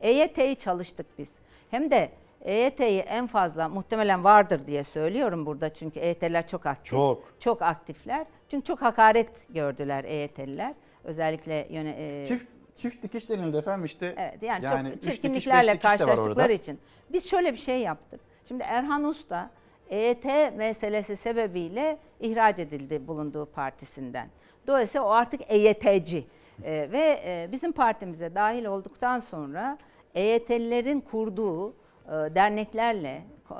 EYT'yi çalıştık biz. Hem de EYT'yi en fazla muhtemelen vardır diye söylüyorum burada çünkü EYT'liler çok aktif. Çok. Çok aktifler. Çünkü çok hakaret gördüler EYT'liler. Özellikle yöne, e, Çift çift dikiş denildi efendim işte. Evet yani, Yani çok çirkinliklerle dikiş karşılaştıkları için. Biz şöyle bir şey yaptık. Şimdi Erhan Usta EYT meselesi sebebiyle ihraç edildi bulunduğu partisinden. Dolayısıyla o artık EYT'ci. Ee, ve e, bizim partimize dahil olduktan sonra EYT'lilerin kurduğu e, derneklerle e,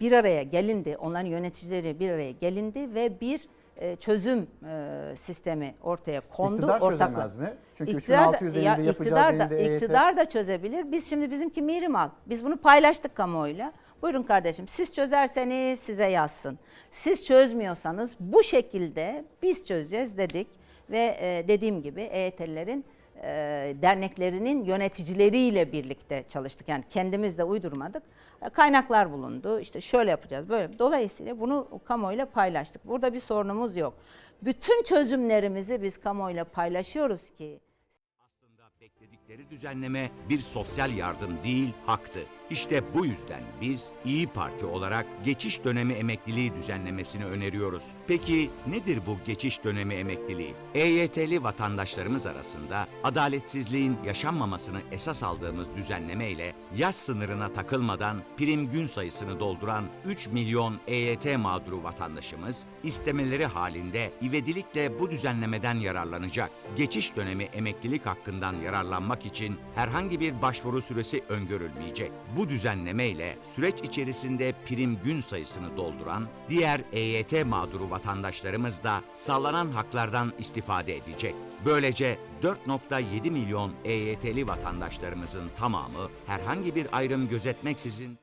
bir araya gelindi. Onların yöneticileri bir araya gelindi ve bir e, çözüm sistemi ortaya kondu. İktidar ortakla- çözemez mi? Çünkü İktidar da- 3600 ya yapacağız iktidar da, EYT. iktidar da çözebilir. Biz şimdi bizimki mirimal. Biz bunu paylaştık kamuoyuyla. Buyurun kardeşim siz çözerseniz size yazsın. Siz çözmüyorsanız bu şekilde biz çözeceğiz dedik. Ve dediğim gibi EYT'lilerin e, derneklerinin yöneticileriyle birlikte çalıştık. Yani kendimiz de uydurmadık. E, Kaynaklar bulundu. İşte şöyle yapacağız böyle. Dolayısıyla bunu kamuoyuyla paylaştık. Burada bir sorunumuz yok. Bütün çözümlerimizi biz kamuoyuyla paylaşıyoruz ki Aslında bekledikleri düzenleme bir sosyal yardım değil, haktı. İşte bu yüzden biz İyi Parti olarak geçiş dönemi emekliliği düzenlemesini öneriyoruz. Peki nedir bu geçiş dönemi emekliliği? EYT'li vatandaşlarımız arasında adaletsizliğin yaşanmamasını esas aldığımız düzenleme ile yaş sınırına takılmadan prim gün sayısını dolduran 3 milyon EYT mağduru vatandaşımız istemeleri halinde ivedilikle bu düzenlemeden yararlanacak. Geçiş dönemi emeklilik hakkından yararlanmak için herhangi bir başvuru süresi öngörülmeyecek. Bu düzenleme ile süreç içerisinde prim gün sayısını dolduran diğer EYT mağduru vatandaşlarımız da sağlanan haklardan istifade edecek. Böylece 4.7 milyon EYT'li vatandaşlarımızın tamamı herhangi bir ayrım gözetmeksizin